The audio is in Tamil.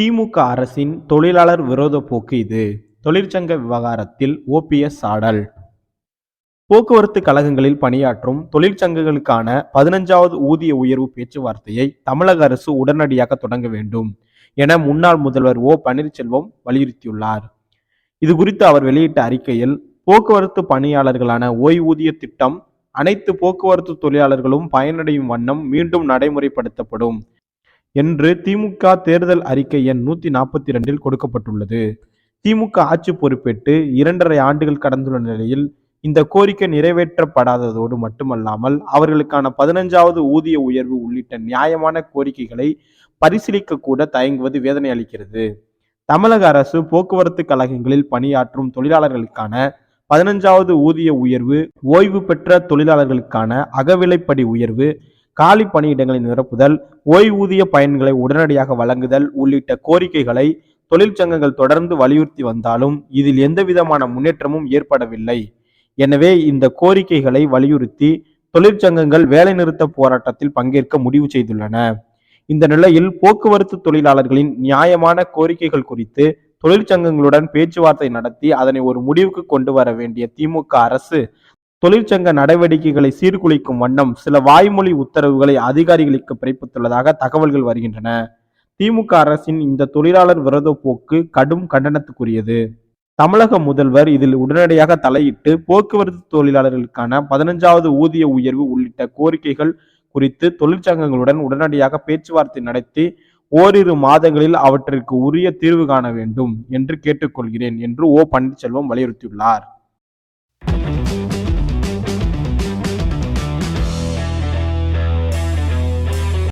திமுக அரசின் தொழிலாளர் விரோத போக்கு இது. தொழிற்சங்க விவகாரத்தில் ஓபிஎஸ் சாடல் போக்குவரத்து கழகங்களில் பணியாற்றும் தொழிற்சங்கங்களுக்கான பதினஞ்சாவது ஊதிய உயர்வு பேச்சுவார்த்தையை தமிழக அரசு உடனடியாக தொடங்க வேண்டும் என முன்னாள் முதல்வர் ஓ. பன்னீர்செல்வம் வலியுறுத்தியுள்ளார். இது குறித்து அவர் வெளியிட்ட அறிக்கையில் போக்குவரத்து பணியாளர்களான ஓய்வூதிய திட்டம் அனைத்து போக்குவரத்து தொழிலாளர்களும் பயனடையும் வண்ணம் மீண்டும் நடைமுறைப்படுத்தப்படும். என்று திமுக தேர்தல் அறிக்கை எண் நூத்தி நாற்பத்தி ரெண்டில் கொடுக்கப்பட்டுள்ளது. திமுக ஆட்சி பொறுப்பேற்று இரண்டரை ஆண்டுகள் கடந்துள்ள நிலையில் இந்த கோரிக்கை நிறைவேற்றப்படாததோடு மட்டுமல்லாமல் அவர்களுக்கான பதினஞ்சாவது ஊதிய உயர்வு உள்ளிட்ட நியாயமான கோரிக்கைகளை பரிசீலிக்க கூட தயங்குவது வேதனை அளிக்கிறது. தமிழக அரசு போக்குவரத்து கழகங்களில் பணியாற்றும் தொழிலாளர்களுக்கான பதினஞ்சாவது ஊதிய உயர்வு ஓய்வு பெற்ற தொழிலாளர்களுக்கான அகவிலைப்படி உயர்வு காலி பணியிடங்களை நிரப்புதல் ஓய்வூதிய பயன்களை உடனடியாக வழங்குதல் உள்ளிட்ட கோரிக்கைகளை தொழிற்சங்கங்கள் தொடர்ந்து வலியுறுத்தி வந்தாலும் இதில் எந்தவிதமான முன்னேற்றமும் ஏற்படவில்லை. எனவே இந்த கோரிக்கைகளை வலியுறுத்தி தொழிற்சங்கங்கள் வேலைநிறுத்த போராட்டத்தில் பங்கேற்க முடிவு செய்துள்ளன. இந்த நிலையில் போக்குவரத்து தொழிலாளர்களின் நியாயமான கோரிக்கைகள் குறித்து தொழிற்சங்கங்களுடன் பேச்சுவார்த்தை நடத்தி அதனை ஒரு முடிவுக்கு கொண்டு வர வேண்டிய திமுக அரசு தொழிற்சங்க நடவடிக்கைகளை சீர்குலைக்கும் வண்ணம் சில வாய்மொழி உத்தரவுகளை அதிகாரிகளுக்கு பிறப்பித்துள்ளதாக தகவல்கள் வருகின்றன. திமுக அரசின் இந்த தொழிலாளர் விரோத போக்கு கடும் கண்டனத்துக்குரியது. தமிழக முதல்வர் இதில் உடனடியாக தலையிட்டு போக்குவரத்து தொழிலாளர்களுக்கான பதினஞ்சாவது ஊதிய உயர்வு உள்ளிட்ட கோரிக்கைகள் குறித்து தொழிற்சங்கங்களுடன் உடனடியாக பேச்சுவார்த்தை நடத்தி ஓரிரு மாதங்களில் அவற்றிற்கு உரிய தீர்வு காண வேண்டும் என்று கேட்டுக்கொள்கிறேன் என்று ஓ பன்னீர்செல்வம் வலியுறுத்தியுள்ளார்.